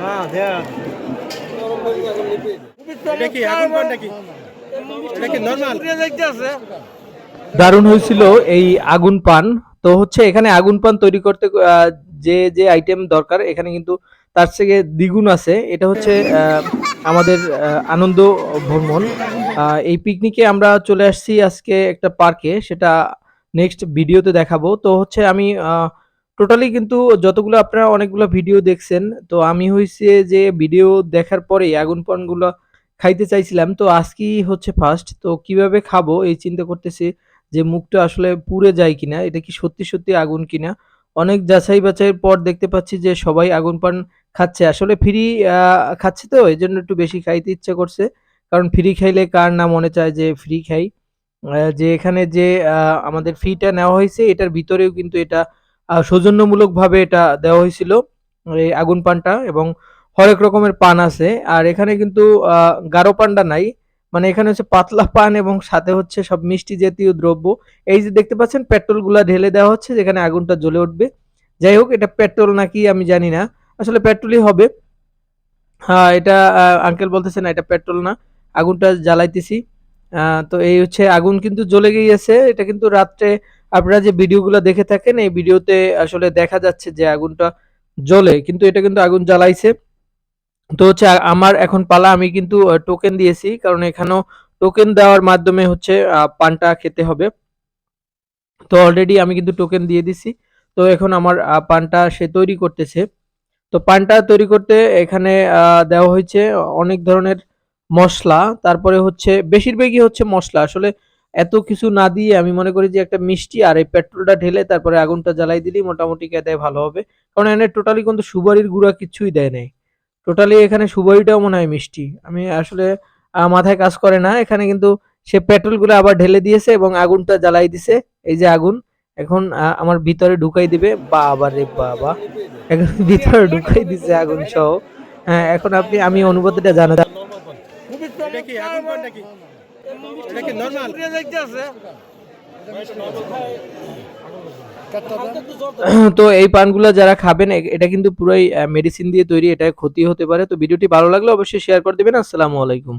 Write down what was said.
হ্যাঁ দেখ এটা কি আগুন পান এটা কি নর্মাল দারুণ হয়েছিল এই আগুন পান। তো হচ্ছে এখানে আগুন পান তৈরি করতে যে যে আইটেম দরকার এখানে কিন্তু তার থেকে দ্বিগুণ আছে। এটা হচ্ছে আমাদের আনন্দ ভ্রমণ। এই পিকনিকে আমরা চলে আসছি আজকে একটা পার্কে সেটা নেক্সট ভিডিওতে দেখাবো। তো হচ্ছে আমি টোটালি কিন্তু যতগুলো আপনারা অনেকগুলো ভিডিও দেখছেন, তো আমি হয়েছে যে ভিডিও দেখার পরেই আগুন পানগুলো খাইতে চাইছিলাম, তো আজকেই হচ্ছে ফার্স্ট তো কীভাবে খাব এই চিন্তা করতেছি যে মুখটা আসলে পুড়ে যায় কিনা, এটা কি সত্যি সত্যি আগুন কিনা? অনেক যাচাই বাছাইয়ের পর দেখতে পাচ্ছি যে সবাই আগুন পান খাচ্ছে। আসলে ফ্রি খাচ্ছে তো এই জন্য একটু বেশি খাইতে ইচ্ছা করছে, কারণ ফ্রি খাইলে কার না মনে চায় যে ফ্রি খাই। যে এখানে যে আমাদের ফিটা নেওয়া হয়েছে, এটার ভিতরেও কিন্তু এটা সৌজন্যমূলকভাবে এটা দেওয়া হয়েছিল, এই আগুন পানটা এবং হরেক রকমের পান আছে। আর এখানে কিন্তু গারো পানটা নাই মানে এখানে হচ্ছে পাতলা পান এবং সাথে হচ্ছে সব মিষ্টি জাতীয় দ্রব্য। এই যে দেখতে পাচ্ছেন পেট্রোলগুলা ঢেলে দেওয়া হচ্ছে, যেখানে আগুনটা জ্বলে উঠবে। যাই হোক, এটা পেট্রোল নাকি আমি জানি না। আসলে পেট্রোলই হবে। হ্যাঁ এটা আঙ্কেল বলতেছে না, এটা পেট্রোল না। আগুনটা জ্বালাইতেছি। তো এই হচ্ছে আগুন কিন্তু জ্বলে গিয়েছে। এটা কিন্তু রাত্রে আপনারা যে ভিডিওগুলো দেখে থাকেন, এই ভিডিওতে আসলে দেখা যাচ্ছে যে আগুনটা জ্বলে, কিন্তু এটা কিন্তু আগুন জ্বালাইছে। তো হচ্ছে আমার এখন পালা, আমি কিন্তু টোকেন দিয়েছি, কারণ এখানেও টোকেন দেওয়ার মাধ্যমে হচ্ছে পানটা খেতে হবে। তো অলরেডি আমি কিন্তু টোকেন দিয়ে দিছি। তো এখন আমার পানটা সে তৈরি করতেছে। তো পানটা তৈরি করতে এখানে দেওয়া হয়েছে অনেক ধরনের মশলা, তারপরে হচ্ছে, বেশিরভাগই হচ্ছে মশলা। আসলে এত কিছু না দিয়ে আমি মনে করি যে একটা মিষ্টি আর এই পেট্রোলটা ঢেলে তারপরে আগুনটা জ্বালাই দিলেই মোটামুটি খেতে ভালো হবে। কারণ এখানে টোটালি কিন্তু সুপারির গুঁড়া কিছুই দেয় নাই। টোটালি এখানে সুপারিটাও মনে হয় মিষ্টি। আমি আসলে মাথায় কাজ করে না। এখানে কিন্তু সে পেট্রোলগুলো আবার ঢেলে দিয়েছে এবং আগুনটা জ্বালাই দিছে। এই যে আগুন, এখন আমার ভিতরে ঢুকাই দিবে। বাবা রে বাবা। এখন ভিতরে ঢুকাই দিছে আগুন সহ। হ্যাঁ এখন আপনি, আমি অনুভূতিটা জানা এটা কি তো এই পানগুলো যারা খাবেন এটা কিন্তু পুরোই মেডিসিন দিয়ে তৈরি এটা ক্ষতি হতে পারে। তো ভিডিওটি ভালো লাগলে অবশ্যই শেয়ার করে দেবেন। আসসালামু আলাইকুম।